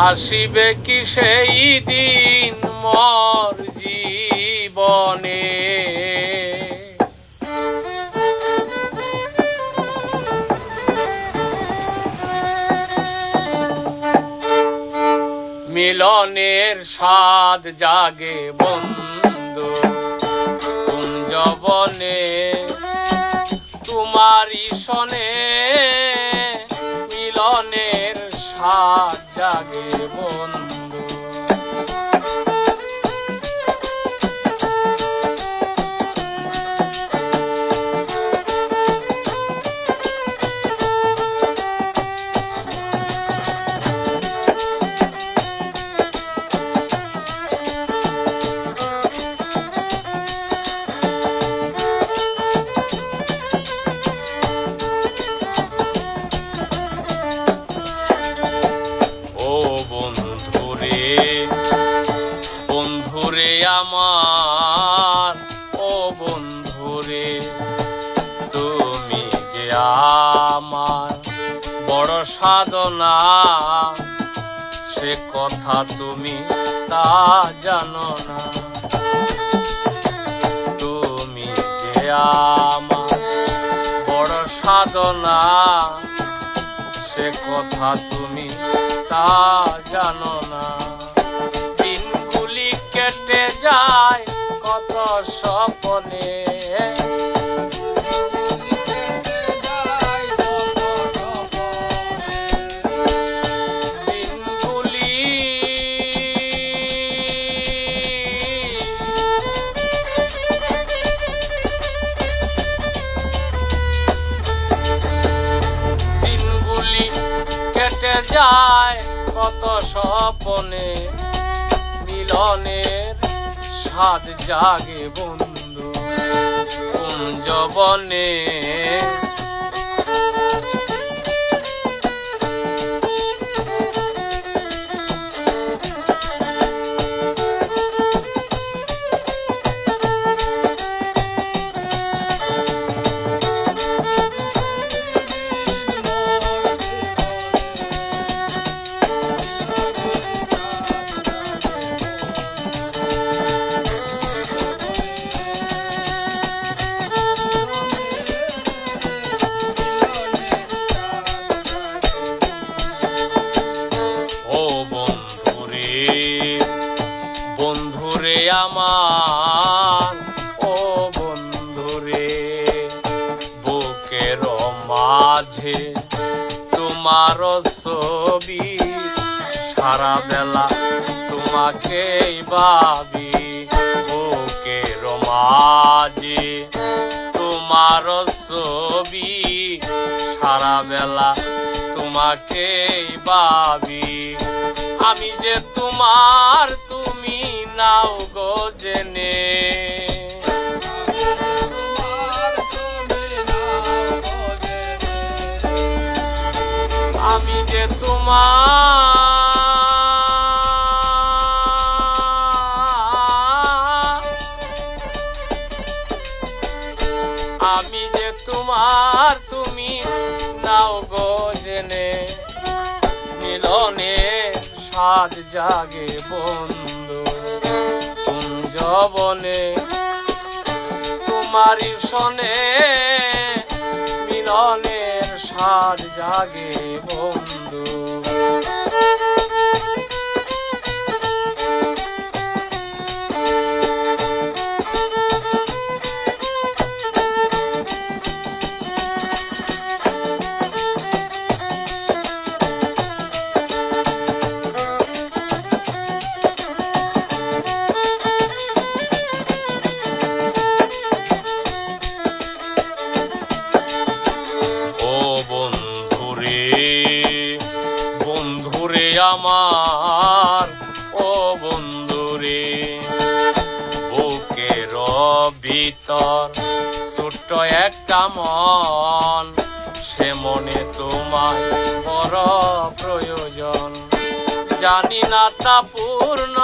আসিবে কি সেই দিন মর জীবনে? মিলনের স্বাদ জাগে বন্ধু কুঞ্জবনে তোমারই সনে সাধনা। সে কথা তুমি তা জানো না। তুমি যে আমার বড় সাধনা, সে কথা তুমি তা জানো না। দিনগুলি কেটে যায় কত স্বপনে। যায় কত স্বপনে মিলনের স্বাদ জাগে বন্ধু কোন ও বন্ধুরে আমার, ও বন্ধুরে বুকের মাঝে তোমার ছবি, সারা বেলা তোমাকেই ভাবি বুকের মাঝে তোমার ছবি, সারা বেলা তোমাকেই বাবি আমি যে তোমার তুমি নাও গো জেনে। আমি যে তোমার স্বাদ জাগে বন্ধু কুঞ্জবনে তোমারি সনে মিলনের সাজ জাগে বন্ধু। বন্ধুরে আমার, ও বন্ধুরে, বুকের ভিতর ছোট্ট একটা মন, সে মনে তোমার বড় প্রয়োজন। জানি না তা পূর্ণ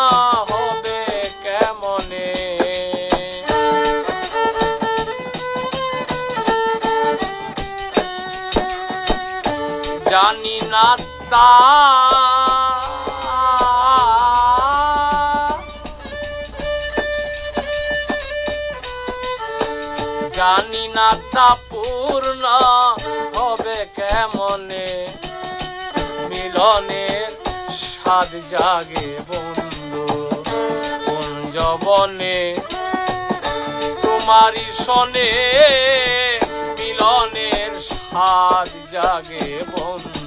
না জানি না তা পূর্ণ হবে কেমনে? মিলনের স্বাদ জাগে বন্ধু, কোন জবনে তোমারই শনে মিলনের স্বাদ জাগে বন্ধু।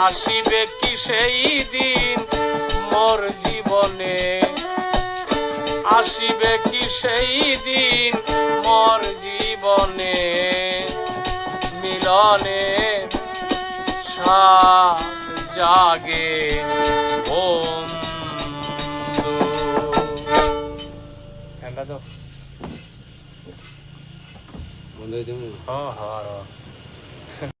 আসিবে কি সেই দিন? মোর জীবনে আসিবে কি সেই দিন? মোর জীবনে স্বাদ জাগে ফ্যানটা তো বন্ধ হয়ে দেবো হ্যাঁ হ্যাঁ